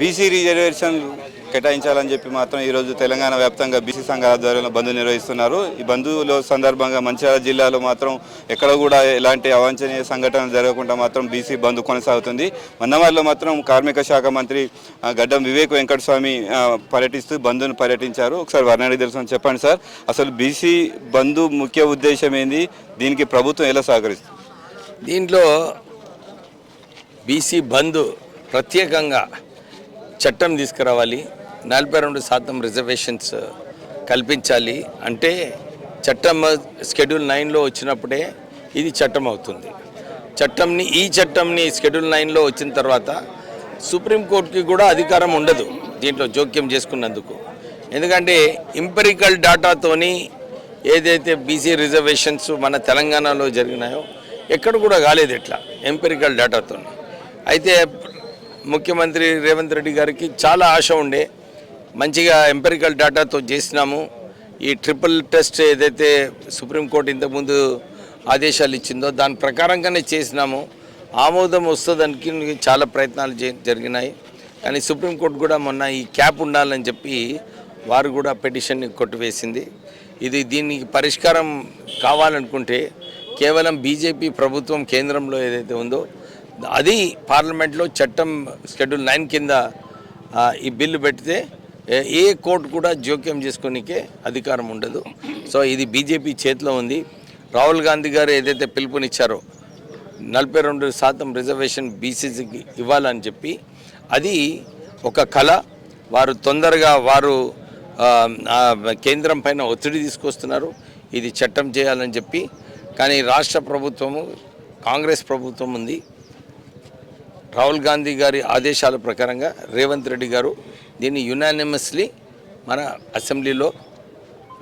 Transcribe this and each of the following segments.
BC reservation కేటాయించాలని చెప్పి మాత్రం ఈరోజు తెలంగాణ వ్యాప్తంగా బీసీ సంఘాల ఆధ్వర్యంలో బంద్ నిర్వహిస్తున్నారు. ఈ బంధువుల సందర్భంగా మంచిర్యాల జిల్లాలో మాత్రం ఎక్కడ కూడా ఎలాంటి అవాంఛనీయ సంఘటన జరగకుండా మాత్రం బీసీ బంద్ కొనసాగుతుంది. మందమారిలో మాత్రం కార్మిక శాఖ మంత్రి గడ్డం వివేక్ వెంకటస్వామి పర్యటిస్తూ బంధును పర్యటించారు. ఒకసారి వర్ణాడి తెలుసు చెప్పండి సార్. అసలు బీసీ బంధు ముఖ్య ఉద్దేశం ఏంది? దీనికి ప్రభుత్వం ఎలా సహకరిస్తుంది? దీంట్లో బీసీ బంద్ ప్రత్యేకంగా చట్టం తీసుకురావాలి. నలభై రెండు శాతం రిజర్వేషన్స్ కల్పించాలి. అంటే చట్టం షెడ్యూల్ నైన్లో వచ్చినప్పుడే ఇది చట్టం అవుతుంది. చట్టంని ఈ చట్టంని షెడ్యూల్ నైన్లో వచ్చిన తర్వాత సుప్రీంకోర్టుకి కూడా అధికారం ఉండదు దీంట్లో జోక్యం చేసుకున్నందుకు. ఎందుకంటే ఇంపెరికల్ డాటాతోని ఏదైతే బీసీ రిజర్వేషన్స్ మన తెలంగాణలో జరిగినాయో ఎక్కడ కూడా కాలేదు ఇట్లా ఎంపెరికల్ డేటాతో అయితే ముఖ్యమంత్రి రేవంత్ రెడ్డి గారికి చాలా ఆశ ఉండే మంచిగా ఎంపెరికల్ డేటాతో చేసినాము. ఈ ట్రిపుల్ టెస్ట్ ఏదైతే సుప్రీంకోర్టు ఇంతకుముందు ఆదేశాలు ఇచ్చిందో దాని ప్రకారంగానే చేసినాము. ఆమోదం వస్తుందానికి చాలా ప్రయత్నాలు జరిగినాయి. కానీ సుప్రీంకోర్టు కూడా మొన్న ఈ క్యాప్ ఉండాలని చెప్పి వారు కూడా పిటిషన్ని కొట్టివేసింది. ఇది దీనికి పరిష్కారం కావాలనుకుంటే కేవలం బీజేపీ ప్రభుత్వం కేంద్రంలో ఏదైతే ఉందో అది పార్లమెంట్లో చట్టం షెడ్యూల్ నైన్ కింద ఈ బిల్లు పెడితే ఏ- ఏ కోర్టు కూడా జోక్యం చేసుకోనికే అధికారం ఉండదు. సో ఇది బీజేపీ చేతిలో ఉంది. రాహుల్ గాంధీ గారు ఏదైతే పిలుపునిచ్చారో నలభై రెండు శాతం రిజర్వేషన్ బీసీసీకి ఇవ్వాలని చెప్పి అది ఒక కళ. వారు తొందరగా వారు కేంద్రం పైన ఒత్తిడి తీసుకొస్తున్నారు. ఇది చట్టం చేయాలని చెప్పి కానీ రాష్ట్ర ప్రభుత్వము కాంగ్రెస్ ప్రభుత్వం ఉంది. రాహుల్ గాంధీ గారి ఆదేశాల ప్రకారంగా రేవంత్ రెడ్డి గారు దీన్ని యునానిమస్లీ మన అసెంబ్లీలో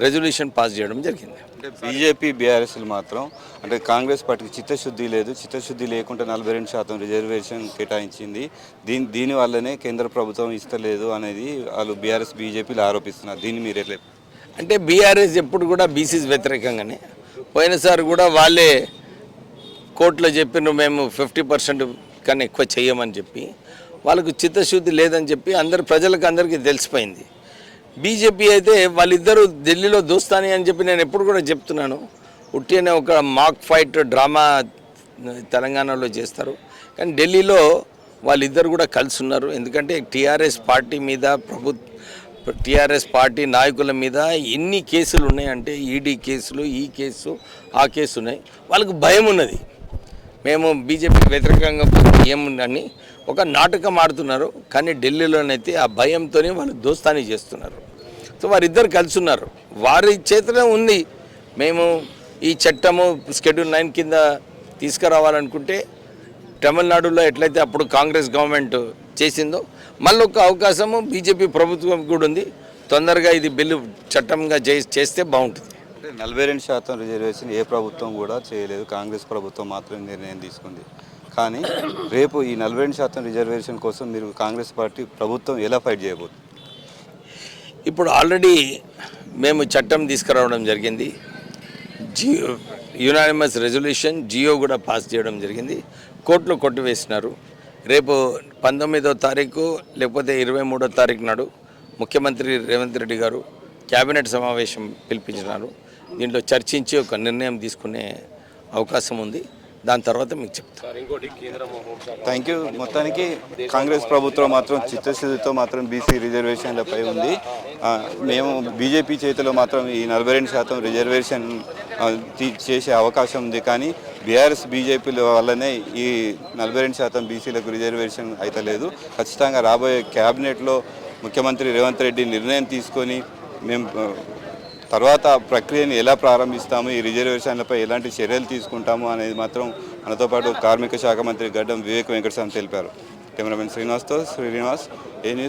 రెజల్యూషన్ పాస్ చేయడం జరిగింది. అంటే బీజేపీ బీఆర్ఎస్లు మాత్రం అంటే కాంగ్రెస్ పార్టీకి చిత్తశుద్ధి లేదు. చిత్తశుద్ధి లేకుండా నలభై రెండు శాతం రిజర్వేషన్ కేటాయించింది. దీని దీని వల్లనే కేంద్ర ప్రభుత్వం ఇస్తలేదు అనేది వాళ్ళు బీఆర్ఎస్ బీజేపీలు ఆరోపిస్తున్నారు. దీన్ని మీరు ఎట్లా అంటే బీఆర్ఎస్ ఎప్పుడు కూడా బీసీస్ వ్యతిరేకంగానే. పోయినసారి కూడా వాళ్ళే కోర్టులో చెప్పిన మేము ఫిఫ్టీ పర్సెంట్ కన్నా ఎక్కువ చేయమని చెప్పి వాళ్ళకు చిత్తశుద్ధి లేదని చెప్పి అందరు ప్రజలకు అందరికీ తెలిసిపోయింది. బీజేపీ అయితే వాళ్ళిద్దరూ ఢిల్లీలో దూస్తాని అని చెప్పి నేను ఎప్పుడు కూడా చెప్తున్నాను. ఉట్టినే ఒక మాక్ ఫైట్ డ్రామా తెలంగాణలో చేస్తారు. కానీ ఢిల్లీలో వాళ్ళిద్దరు కూడా కలిసి ఉన్నారు. ఎందుకంటే టీఆర్ఎస్ పార్టీ మీద ప్రభుత్వ టీఆర్ఎస్ పార్టీ నాయకుల మీద ఎన్ని కేసులు ఉన్నాయంటే ఈడీ కేసులు ఈ కేసు ఆ కేసు ఉన్నాయి. వాళ్ళకు భయం ఉన్నది. మేము బీజేపీ వ్యతిరేకంగా ఏముందని ఒక నాటకం ఆడుతున్నారు కానీ ఢిల్లీలోనైతే ఆ భయంతోనే వాళ్ళు దోస్తానీ చేస్తున్నారు. సో వారిద్దరు కలిసి ఉన్నారు వారి చేతిలో ఉంది. మేము ఈ చట్టము షెడ్యూల్ నైన్ కింద తీసుకురావాలనుకుంటే తమిళనాడులో ఎట్లయితే అప్పుడు కాంగ్రెస్ గవర్నమెంట్ చేసిందో మళ్ళీ ఒక అవకాశము బీజేపీ ప్రభుత్వం కూడా ఉంది. తొందరగా ఇది బిల్లు చట్టంగా చే- చేస్తే బాగుంటుంది. అంటే నలభై రెండు శాతం రిజర్వేషన్ ఏ ప్రభుత్వం కూడా చేయలేదు. కాంగ్రెస్ ప్రభుత్వం మాత్రమే నిర్ణయం తీసుకుంది. కానీ రేపు ఈ నలభై రెండు శాతం రిజర్వేషన్ కోసం మీరు కాంగ్రెస్ పార్టీ ప్రభుత్వం ఎలా ఫైట్ చేయబోతుంది ఇప్పుడు ఆల్రెడీ మేము చట్టం తీసుకురావడం జరిగింది. జియో యునానిమస్ రెజల్యూషన్ జియో కూడా పాస్ చేయడం జరిగింది. కోర్టులో కొట్టివేసినారు రేపు పంతొమ్మిదో తారీఖు లేకపోతే ఇరవై మూడో తారీఖు నాడు ముఖ్యమంత్రి రేవంత్ రెడ్డి గారు క్యాబినెట్ సమావేశం పిలిపించినారు. దీంట్లో చర్చించి ఒక నిర్ణయం తీసుకునే అవకాశం ఉంది. దాని తర్వాత మీకు చెప్తాను థ్యాంక్ యూ మొత్తానికి కాంగ్రెస్ ప్రభుత్వం మాత్రం చిత్తశుద్ధితో మాత్రం బీసీ రిజర్వేషన్లపై ఉంది. మేము బీజేపీ చేతిలో మాత్రం ఈ నలభై రెండు శాతం రిజర్వేషన్ చేసే అవకాశం ఉంది. కానీ బీఆర్ఎస్ బీజేపీల వల్లనే ఈ నలభై రెండు శాతం బీసీలకు రిజర్వేషన్ అయితలేదు. ఖచ్చితంగా రాబోయే క్యాబినెట్లో ముఖ్యమంత్రి రేవంత్ రెడ్డి నిర్ణయం తీసుకొని మేము తర్వాత ప్రక్రియను ఎలా ప్రారంభిస్తాము ఈ రిజర్వేషన్లపై ఎలాంటి చర్యలు తీసుకుంటాము అనేది మాత్రం మనతో పాటు కార్మిక శాఖ మంత్రి గడ్డం వివేక్ వెంకటస్వామి తెలిపారు. కెమెరామెన్ శ్రీనివాస్తో శ్రీనివాస్ ఏ